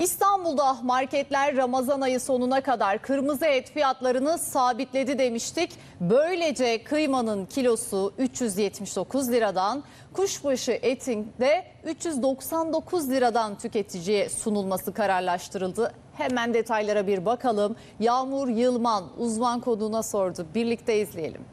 İstanbul'da marketler Ramazan ayı sonuna kadar kırmızı et fiyatlarını sabitledi demiştik. Böylece kıymanın kilosu 379 liradan, kuşbaşı etin de 399 liradan tüketiciye sunulması kararlaştırıldı. Hemen detaylara bir bakalım. Yağmur Yılman uzman konuğuna sordu. Birlikte izleyelim.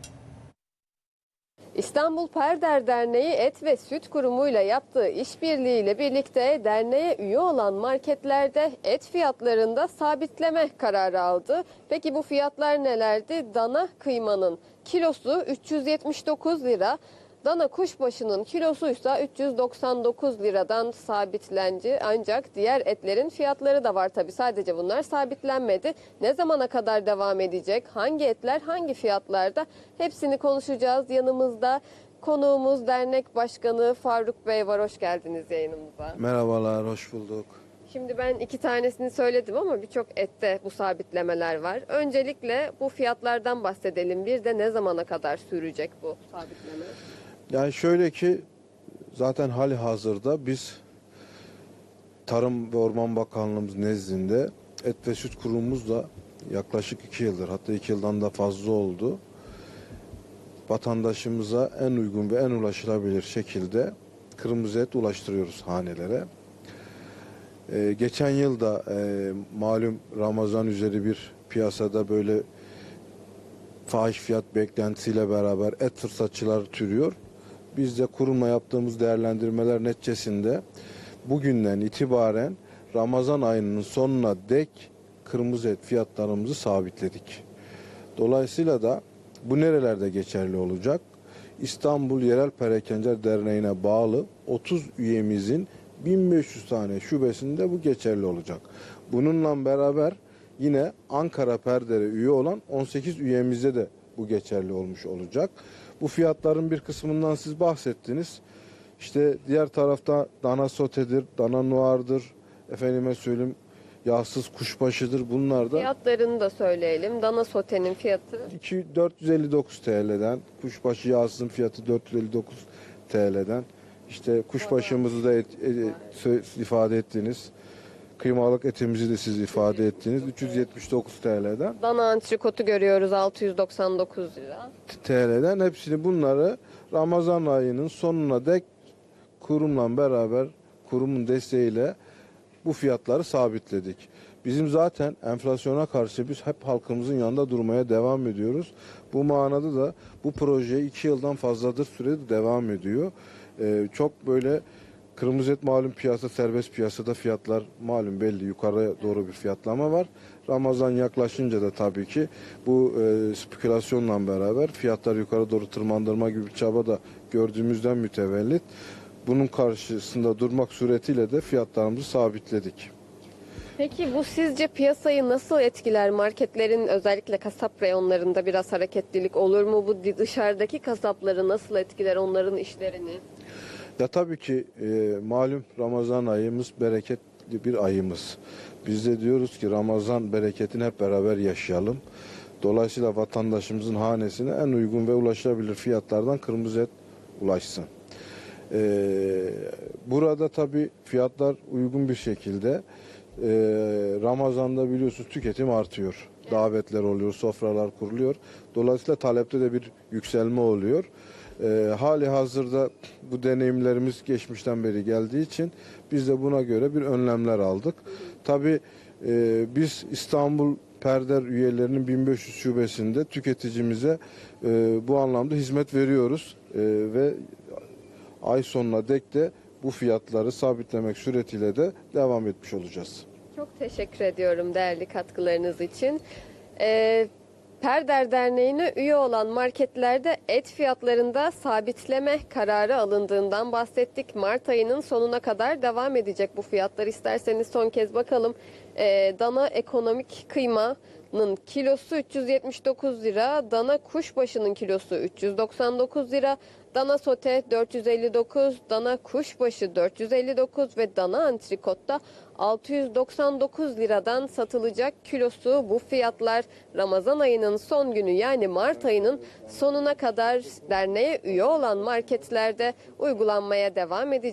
İstanbul Perder Derneği Et ve Süt Kurumu ile yaptığı işbirliğiyle birlikte derneğe üye olan marketlerde et fiyatlarında sabitleme kararı aldı. Peki bu fiyatlar nelerdi? Dana kıymanın kilosu 379 lira. Dana kuşbaşının kilosuysa 399 liradan sabitlendi. Ancak diğer etlerin fiyatları da var tabi. Sadece bunlar sabitlenmedi. Ne zamana kadar devam edecek? Hangi etler hangi fiyatlarda? Hepsini konuşacağız. Yanımızda konuğumuz dernek başkanı Faruk Bey var. Hoş geldiniz yayınımıza. Merhabalar, hoş bulduk. Şimdi ben iki tanesini söyledim ama birçok ette bu sabitlemeler var. Öncelikle bu fiyatlardan bahsedelim. Bir de ne zamana kadar sürecek bu sabitleme? Yani şöyle ki zaten hali hazırda biz Tarım ve Orman Bakanlığımız nezdinde Et ve Süt Kurumumuzla yaklaşık iki yıldır hatta iki yıldan da fazla oldu. Vatandaşımıza en uygun ve en ulaşılabilir şekilde kırmızı et ulaştırıyoruz hanelere. Ee, geçen yıl da e, malum Ramazan üzeri bir piyasada böyle fahiş fiyat beklentisiyle beraber et fırsatçıları türüyor. Biz de kurumla yaptığımız değerlendirmeler neticesinde bugünden itibaren Ramazan ayının sonuna dek kırmızı et fiyatlarımızı sabitledik. Dolayısıyla da bu nerelerde geçerli olacak? İstanbul Yerel Perakender Derneği'ne bağlı 30 üyemizin 1500 tane şubesinde bu geçerli olacak. Bununla beraber yine Ankara Perder'e üye olan 18 üyemizde de bu geçerli olmuş olacak. Bu fiyatların bir kısmından siz bahsettiniz. İşte diğer tarafta dana sotedir, dana noardır, efendime söyleyeyim yağsız kuşbaşıdır bunlar da Fiyatlarını da söyleyelim. Dana sotenin fiyatı 2 459 TL'den, kuşbaşı yağsızın fiyatı 459 TL'den. İşte kuşbaşımızı da et- e- sö- ifade ettiniz. Kıymalık etimizi de siz ifade ettiniz. 379 TL'den. dana antrikotu görüyoruz 699 lira. TL'den hepsini bunları Ramazan ayının sonuna dek kurumla beraber kurumun desteğiyle bu fiyatları sabitledik. Bizim zaten enflasyona karşı biz hep halkımızın yanında durmaya devam ediyoruz. Bu manada da bu proje iki yıldan fazladır süredir devam ediyor. Ee, çok böyle kırmızı et malum piyasa serbest piyasada fiyatlar malum belli yukarıya doğru bir fiyatlama var. Ramazan yaklaşınca da tabii ki bu e, spekülasyonla beraber fiyatlar yukarı doğru tırmandırma gibi bir çaba da gördüğümüzden mütevellit bunun karşısında durmak suretiyle de fiyatlarımızı sabitledik. Peki bu sizce piyasayı nasıl etkiler? Marketlerin özellikle kasap reyonlarında biraz hareketlilik olur mu? Bu dışarıdaki kasapları nasıl etkiler onların işlerini? Ya tabii ki e, malum Ramazan ayımız bereketli bir ayımız. Biz de diyoruz ki Ramazan bereketini hep beraber yaşayalım. Dolayısıyla vatandaşımızın hanesine en uygun ve ulaşılabilir fiyatlardan kırmızı et ulaşsın. Ee, burada tabii fiyatlar uygun bir şekilde e, Ramazan'da biliyorsunuz tüketim artıyor. Davetler oluyor, sofralar kuruluyor. Dolayısıyla talepte de bir yükselme oluyor. Ee, hali hazırda bu deneyimlerimiz geçmişten beri geldiği için biz de buna göre bir önlemler aldık. Tabii e, biz İstanbul Perder üyelerinin 1500 şubesinde tüketicimize e, bu anlamda hizmet veriyoruz E, ve ay sonuna dek de bu fiyatları sabitlemek suretiyle de devam etmiş olacağız. Çok teşekkür ediyorum değerli katkılarınız için. Ee, Perder Derneği'ne üye olan marketlerde et fiyatlarında sabitleme kararı alındığından bahsettik. Mart ayının sonuna kadar devam edecek bu fiyatlar. İsterseniz son kez bakalım. Ee, dana ekonomik kıymanın kilosu 379 lira, dana kuşbaşının kilosu 399 lira, dana sote 459, dana kuşbaşı 459 ve dana antrikotta 699 liradan satılacak kilosu bu fiyatlar Ramazan ayının son günü yani Mart ayının sonuna kadar derneğe üye olan marketlerde uygulanmaya devam edecek.